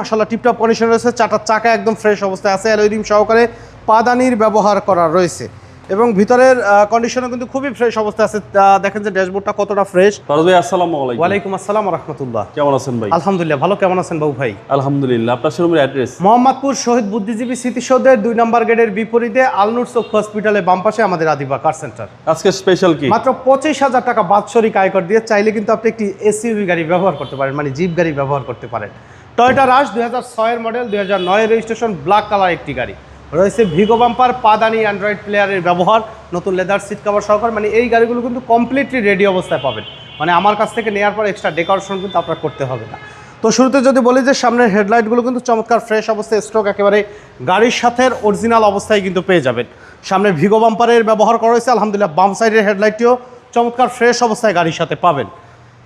মাসাল্লাহ tiptop condition রয়েছে চারটার চাকা একদম ফ্রেশ অবস্থায় আছে অ্যালোরিম সহকারে পাদানির ব্যবহার করা রয়েছে। এবং ভিতরের কন্ডিশনও কিন্তু খুবই ফ্রেশ অবস্থায় আছে দেখেন যে ড্যাশবোর্ডটা কতটা ফ্রেশ ফারুদ ভাই আসসালামু আলাইকুম। ওয়ালাইকুম আসসালাম রহমতুল্লাহ। কেমন আছেন ভাই? আলহামদুলিল্লাহ ভালো কেমন আছেন বাবু ভাই? আলহামদুলিল্লাহ আপনার শোরুমের অ্যাড্রেস মোহাম্মদপুর শহীদ বুদ্ধিজীবী স্মৃতিসৌধের দুই নম্বর গেটের বিপরীতে আলনুর চক্ষু হসপিটালের বাম পাশে আমাদের আদিবা কার সেন্টার আজকে স্পেশাল কি? মাত্র পঁচিশ হাজার টাকা বাৎসরিক আয়কর দিয়ে চাইলে কিন্তু আপনি একটি এসইউভি গাড়ি ব্যবহার করতে পারেন মানে জিপ গাড়ি ব্যবহার করতে পারেন। টয়টা রাশ দুই হাজার ছয়ের মডেল, দুই হাজার নয়ের রেজিস্ট্রেশন ব্ল্যাক কালার একটি গাড়ি। রয়েছে ভিগো বাম্পার পাদানি অ্যান্ড্রয়েড প্লেয়ারের ব্যবহার, নতুন লেদার সিট কভার সহকার। মানে এই গাড়িগুলো কিন্তু কমপ্লিটলি রেডি অবস্থায় পাবেন। মানে আমার কাছ থেকে নেওয়ার পর এক্সট্রা ডেকোরেশন কিন্তু আপনার করতে হবে না। তো শুরুতে যদি বলি যে সামনের হেডলাইটগুলো কিন্তু চমৎকার ফ্রেশ অবস্থায় স্ট্রোক একেবারে গাড়ির সাথে অরিজিনাল অবস্থায় কিন্তু পেয়ে যাবেন। সামনের ভিগো বাম্পারের ব্যবহার করা হয়েছে, আলহামদুলিল্লাহ বাম সাইডের হেডলাইটটিও চমৎকার ফ্রেশ অবস্থায় গাড়ির সাথে পাবেন।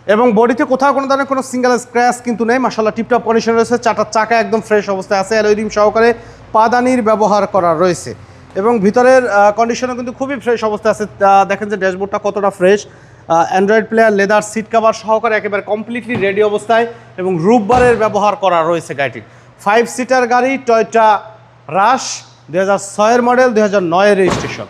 এবং বডিতে কোথাও কোনো ধরনের কোনো সিঙ্গেল স্ক্র্যাচ কিন্তু নেই। মাসাল্লাহ টিপটপ কন্ডিশন রয়েছে চাটার চাকা একদম ফ্রেশ অবস্থায় আছে অ্যালোরিম সহকারে পাদানির ব্যবহার করা রয়েছে। এবং ভিতরের কন্ডিশনও কিন্তু খুবই ফ্রেশ অবস্থায় আছে। দেখেন যে ড্যাশবোর্ডটা কতটা fresh android player leather seat cover সহকারে একেবারে কমপ্লিটলি রেডি অবস্থায় এবং রুববারের ব্যবহার করা রয়েছে গাড়িটির ফাইভ সিটার গাড়ি টয়টা রাশ দু হাজার ছয়ের মডেল দু হাজার নয়ের রেজিস্ট্রেশন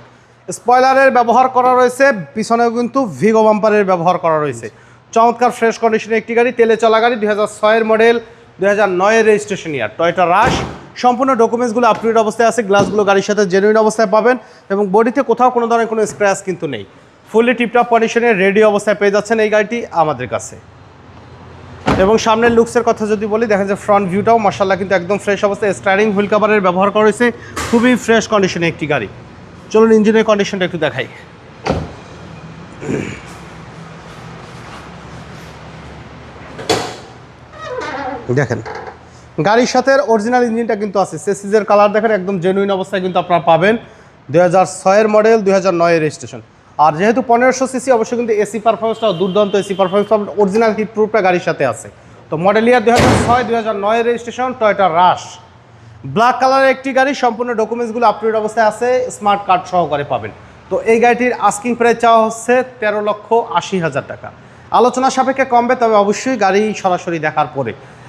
স্পয়লারের ব্যবহার করা রয়েছে, পিছনেও কিন্তু ভিগো বাম্পারের ব্যবহার করা রয়েছে। চমৎকার ফ্রেশ কন্ডিশনের একটি গাড়ি, তেলে চলা গাড়ি, দুই হাজার মডেল দুই হাজার নয়ের রেজিস্ট্রেশন ইয়ার টয়টা রাশ সম্পূর্ণ ডকুমেন্টসগুলো আপডেট অবস্থায় আছে গ্লাসগুলো গাড়ির সাথে জেনুইন অবস্থায় পাবেন এবং বডিতে কোথাও কোনো ধরনের কোনো স্ক্র্যাচ কিন্তু নেই। ফুললি টিপটপ কন্ডিশনে রেডি অবস্থায় পেয়ে যাচ্ছেন এই গাড়িটি আমাদের কাছে। এবং সামনের লুকসের কথা যদি বলি, দেখেন যে ফ্রন্ট ভিউটাও মার্শাল্লাহ কিন্তু একদম ফ্রেশ অবস্থায় স্টারিং হুইল কাভারের ব্যবহার করা হয়েছে, খুবই ফ্রেশ কন্ডিশনে একটি গাড়ি। চলুন ইঞ্জিনের কন্ডিশনটা একটু দেখাই। দেখেন। গাড়ির সাথে অরিজিনাল ইঞ্জিনটা কিন্তু আছে। সেসিজের কালার দেখেন, একদম জেনুইন অবস্থায় কিন্তু আপনারা পাবেন। দুই হাজার ছয়ের মডেল দুই হাজার নয়ের রেজিস্ট্রেশন আর যেহেতু পনেরোশো সিসি অবশ্যই কিন্তু এসি পারফরমেন্সটাও দুর্দান্ত এসি পারফরমেন্স অরিজিনাল হিট প্রুফটা গাড়ির সাথে আছে। তো মডেল ইয়ার দুই হাজার ছয়, দুই হাজার নয়ের রেজিস্ট্রেশন টয়টা রাশ ব্ল্যাক কালারের একটি গাড়ি, সম্পূর্ণ ডকুমেন্টসগুলো আপডেট অবস্থায় আছে স্মার্ট কার্ড সহকারে পাবেন। তো এই গাড়িটির আস্কিং প্রাইস চাওয়া হচ্ছে তেরো লক্ষ আশি হাজার টাকা। আলোচনা সাপেক্ষে কমবে তবে অবশ্যই গাড়ি সরাসরি দেখার পরে।